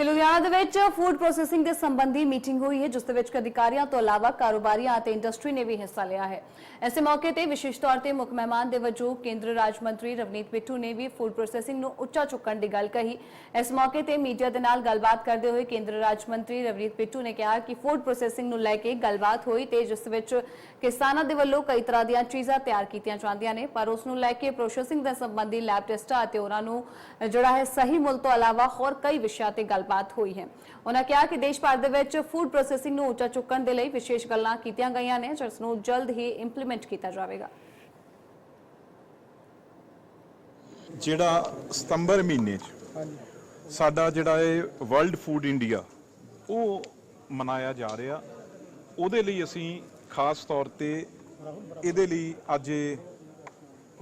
ਕਿ ਲੁਧਿਆਣਾ ਦੇ ਵਿੱਚ ਫੂਡ ਪ੍ਰੋਸੈਸਿੰਗ ਦੇ ਸੰਬੰਧੀ ਮੀਟਿੰਗ ਹੋਈ ਹੈ, ਜਿਸ ਦੇ ਵਿੱਚ ਅਧਿਕਾਰੀਆਂ ਤੋਂ ਇਲਾਵਾ ਕਾਰੋਬਾਰੀਆਂ ਅਤੇ ਇੰਡਸਟਰੀ ਨੇ ਵੀ ਹਿੱਸਾ ਲਿਆ ਹੈ। ਐਸੇ ਮੌਕੇ ਤੇ ਵਿਸ਼ੇਸ਼ ਤੌਰ ਤੇ ਮੁੱਖ ਮਹਿਮਾਨ ਦੇ ਵਜੋਂ ਕੇਂਦਰ ਰਾਜ ਮੰਤਰੀ ਰਵਨੀਤ ਬਿੱਟੂ ਨੇ ਵੀ ਫੂਡ ਪ੍ਰੋਸੈਸਿੰਗ ਨੂੰ ਉੱਚਾ ਚੁੱਕਣ ਦੀ ਗੱਲ ਕਹੀ। ਇਸ ਮੌਕੇ ਤੇ ਮੀਡੀਆ ਦੇ ਨਾਲ ਗੱਲਬਾਤ ਕਰਦੇ ਹੋਏ ਕੇਂਦਰ ਰਾਜ ਮੰਤਰੀ ਰਵਨੀਤ ਬਿੱਟੂ ਨੇ ਕਿਹਾ ਕਿ ਫੂਡ ਪ੍ਰੋਸੈਸਿੰਗ ਨੂੰ ਲੈ ਕੇ ਗੱਲਬਾਤ ਹੋਈ ਤੇ ਜਿਸ ਵਿੱਚ ਕਿਸਾਨਾਂ ਦੇ ਵੱਲੋਂ ਕਈ ਤਰ੍ਹਾਂ ਦੀਆਂ ਚੀਜ਼ਾਂ ਤਿਆਰ ਕੀਤੀਆਂ ਜਾਂਦੀਆਂ ਨੇ, ਪਰ ਉਸ ਨੂੰ ਲੈ ਕੇ ਪ੍ਰੋਸੈਸਿੰਗ ਦੇ ਸੰਬੰਧੀ ਲੈਬ ਟੈਸਟਾਂ ਅਤੇ ਉਹਨਾਂ ਨੂੰ ਜਿਹੜਾ ਹੈ ਸਹੀ ਮੁੱਲ ਤੋਂ ਇਲਾਵਾ ਹੋਰ ਕਈ ਵਿਸ਼ਿਆਂ ਤੇ ਗੱਲਬਾਤ ਹੋਈ ਹੈ। ਉਹਨਾਂ ਕਿਹਾ ਕਿ ਦੇਸ਼ ਭਰ ਦੇ ਵਿੱਚ ਫੂਡ ਪ੍ਰੋਸੈਸਿੰਗ ਨੂੰ ਉੱਚਾ ਚੁੱਕਣ ਦੇ ਲਈ ਵਿਸ਼ੇਸ਼ ਗੱਲਾਂ ਕੀਤੀਆਂ ਗਈਆਂ ਨੇ ਜਿਸ ਨੂੰ ਜਲਦ ਹੀ ਇੰਪਲੀਮੈਂਟ ਕੀਤਾ ਜਾਵੇਗਾ। ਜਿਹੜਾ ਸਤੰਬਰ ਮਹੀਨੇ 'ਚ ਸਾਡਾ ਜਿਹੜਾ ਇਹ ਵਰਲਡ ਫੂਡ ਇੰਡੀਆ ਉਹ ਮਨਾਇਆ ਜਾ ਰਿਹਾ। ਉਹਦੇ ਲਈ ਅਸੀਂ ਖਾਸ ਤੌਰ ਤੇ ਇਹਦੇ ਲਈ ਅੱਜ ਇਹ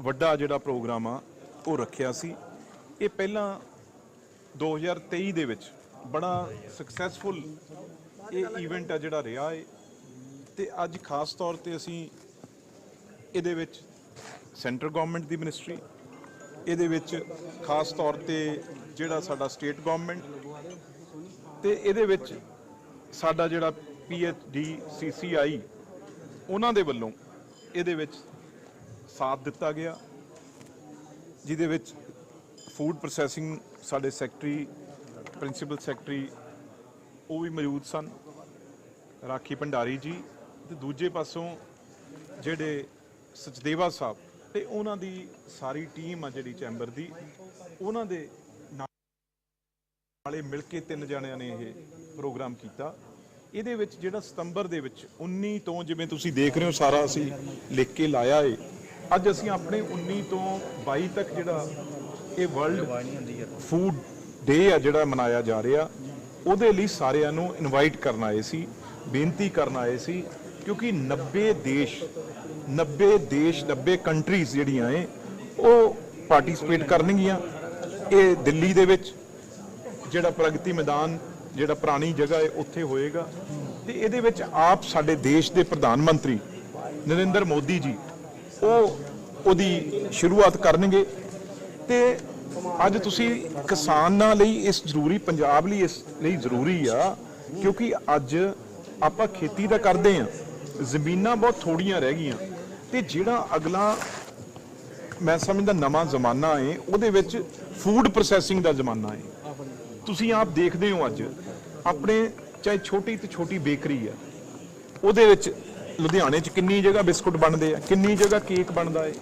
ਵੱਡਾ ਜਿਹੜਾ ਪ੍ਰੋਗਰਾਮ ਆ ਉਹ ਰੱਖਿਆ ਸੀ। ਇਹ ਪਹਿਲਾਂ 2023 ਦੇ ਵਿੱਚ ਬੜਾ ਸਕਸੈਸਫੁਲ ਇਹ ਇਵੈਂਟ ਆ ਜਿਹੜਾ ਰਿਹਾ ਹੈ ਤੇ ਅੱਜ ਖਾਸ ਤੌਰ ਤੇ ਅਸੀਂ ਇਹਦੇ ਵਿੱਚ ਸੈਂਟਰ ਗਵਰਨਮੈਂਟ ਦੀ ਮਿਨਿਸਟਰੀ ਇਹਦੇ ਵਿੱਚ ਖਾਸ ਤੌਰ ਤੇ ਜਿਹੜਾ ਸਾਡਾ ਸਟੇਟ ਗਵਰਨਮੈਂਟ ਤੇ ਇਹਦੇ ਵਿੱਚ ਸਾਡਾ ਜਿਹੜਾ ਡੀ ਸੀਸੀਆਈ ਉਹਨਾਂ ਦੇ ਵੱਲੋਂ ਇਹਦੇ ਵਿੱਚ ਸਾਥ ਦਿੱਤਾ ਗਿਆ, ਜਿਹਦੇ ਵਿੱਚ ਫੂਡ ਪ੍ਰੋਸੈਸਿੰਗ ਸਾਡੇ ਸੈਕਟਰੀ ਪ੍ਰਿੰਸੀਪਲ ਸੈਕਟਰੀ ਉਹ ਵੀ ਮੌਜੂਦ ਸਨ। ਰਾਖੀ ਭੰਡਾਰੀ ਜੀ ਤੇ ਦੂਜੇ ਪਾਸੋਂ ਜਿਹੜੇ ਸਚਦੇਵਾ ਸਾਹਿਬ ਤੇ ਉਹਨਾਂ ਦੀ ਸਾਰੀ ਟੀਮ ਆ ਜਿਹੜੀ ਚੈਂਬਰ ਦੀ ਉਹਨਾਂ ਦੇ ਨਾਲੇ ਮਿਲ ਕੇ ਤਿੰਨ ਜਣਿਆਂ ਨੇ ਇਹ ਪ੍ਰੋਗਰਾਮ ਕੀਤਾ। ਇਹਦੇ ਵਿੱਚ ਜਿਹੜਾ ਸਤੰਬਰ ਦੇ ਵਿੱਚ 19 ਤੋਂ ਜਿਵੇਂ ਤੁਸੀਂ ਦੇਖ ਰਹੇ ਹੋ ਸਾਰਾ ਅਸੀਂ ਲਿਖ ਕੇ ਲਾਇਆ ਏ ਅੱਜ ਅਸੀਂ ਆਪਣੇ 19 ਤੋਂ 22 ਤੱਕ ਜਿਹੜਾ ਇਹ ਵਰਲਡ ਫੂਡ ਡੇ ਆ ਜਿਹੜਾ ਮਨਾਇਆ ਜਾ ਰਿਹਾ, ਉਹਦੇ ਲਈ ਸਾਰਿਆਂ ਨੂੰ ਇਨਵਾਈਟ ਕਰਨ ਆਏ ਸੀ, ਬੇਨਤੀ ਕਰਨ ਆਏ ਸੀ, ਕਿਉਂਕਿ 90 ਦੇਸ਼ 90 ਦੇਸ਼ 90 ਕੰਟਰੀਜ਼ ਜਿਹੜੀਆਂ ਏ ਉਹ ਪਾਰਟਿਸਿਪੇਟ ਕਰਨਗੀਆਂ। ਇਹ ਦਿੱਲੀ ਦੇ ਵਿੱਚ ਜਿਹੜਾ ਪ੍ਰਗਤੀ ਮੈਦਾਨ, ਜਿਹੜਾ ਪੁਰਾਣੀ ਜਗ੍ਹਾ ਹੈ ਉੱਥੇ ਹੋਏਗਾ। ਤੇ ਇਹਦੇ ਵਿੱਚ ਆਪ ਸਾਡੇ ਦੇਸ਼ ਦੇ ਪ੍ਰਧਾਨ ਮੰਤਰੀ ਨਰਿੰਦਰ ਮੋਦੀ ਜੀ, ਉਹ ਉਹਦੀ ਸ਼ੁਰੂਆਤ ਕਰਨਗੇ। ਤੇ ਅੱਜ ਤੁਸੀਂ ਕਿਸਾਨਾਂ ਲਈ ਇਸ ਜ਼ਰੂਰੀ, ਪੰਜਾਬ ਲਈ ਇਸ ਲਈ ਜ਼ਰੂਰੀ ਆ, ਕਿਉਂਕਿ ਅੱਜ ਆਪਾਂ ਖੇਤੀ ਤਾਂ ਕਰਦੇ ਆ, ਜ਼ਮੀਨਾਂ ਬਹੁਤ ਥੋੜੀਆਂ ਰਹਿ ਗਈਆਂ, ਤੇ ਜਿਹੜਾ ਅਗਲਾ ਮੈਂ ਸਮਝਦਾ ਨਵਾਂ ਜ਼ਮਾਨਾ ਏ, ਉਹਦੇ ਵਿੱਚ ਫੂਡ ਪ੍ਰੋਸੈਸਿੰਗ ਦਾ ਜ਼ਮਾਨਾ ਏ। ਤੁਸੀਂ ਆਪ ਦੇਖਦੇ ਹੋ ਅੱਜ, ਆਪਣੇ ਚਾਹੇ ਛੋਟੀ ਤੇ ਛੋਟੀ ਬੇਕਰੀ ਆ, ਉਹਦੇ ਵਿੱਚ ਲੁਧਿਆਣੇ 'ਚ ਕਿੰਨੀ ਜਗ੍ਹਾ ਬਿਸਕੁਟ ਬਣਦੇ ਆ, ਕਿੰਨੀ ਜਗ੍ਹਾ ਕੇਕ ਬਣਦਾ ਏ,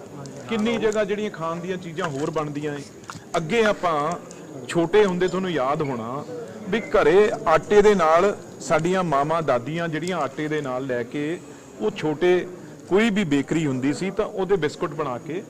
ਕਿੰਨੀ ਜਗ੍ਹਾ ਜਿਹੜੀਆਂ ਖਾਣ ਦੀਆਂ ਚੀਜ਼ਾਂ ਹੋਰ ਬਣਦੀਆਂ ਏ ਅੱਗੇ ਆਪਾਂ ਛੋਟੇ ਹੁੰਦੇ ਤੁਹਾਨੂੰ ਯਾਦ ਹੋਣਾ ਵੀ ਘਰੇ ਆਟੇ ਦੇ ਨਾਲ ਸਾਡੀਆਂ ਮਾਵਾਂ, ਦਾਦੀਆਂ ਜਿਹੜੀਆਂ ਆਟੇ ਦੇ ਨਾਲ ਲੈ ਕੇ ਉਹ ਛੋਟੇ ਕੋਈ ਵੀ ਬੇਕਰੀ ਹੁੰਦੀ ਸੀ ਤਾਂ ਉਹਦੇ ਬਿਸਕੁਟ ਬਣਾ ਕੇ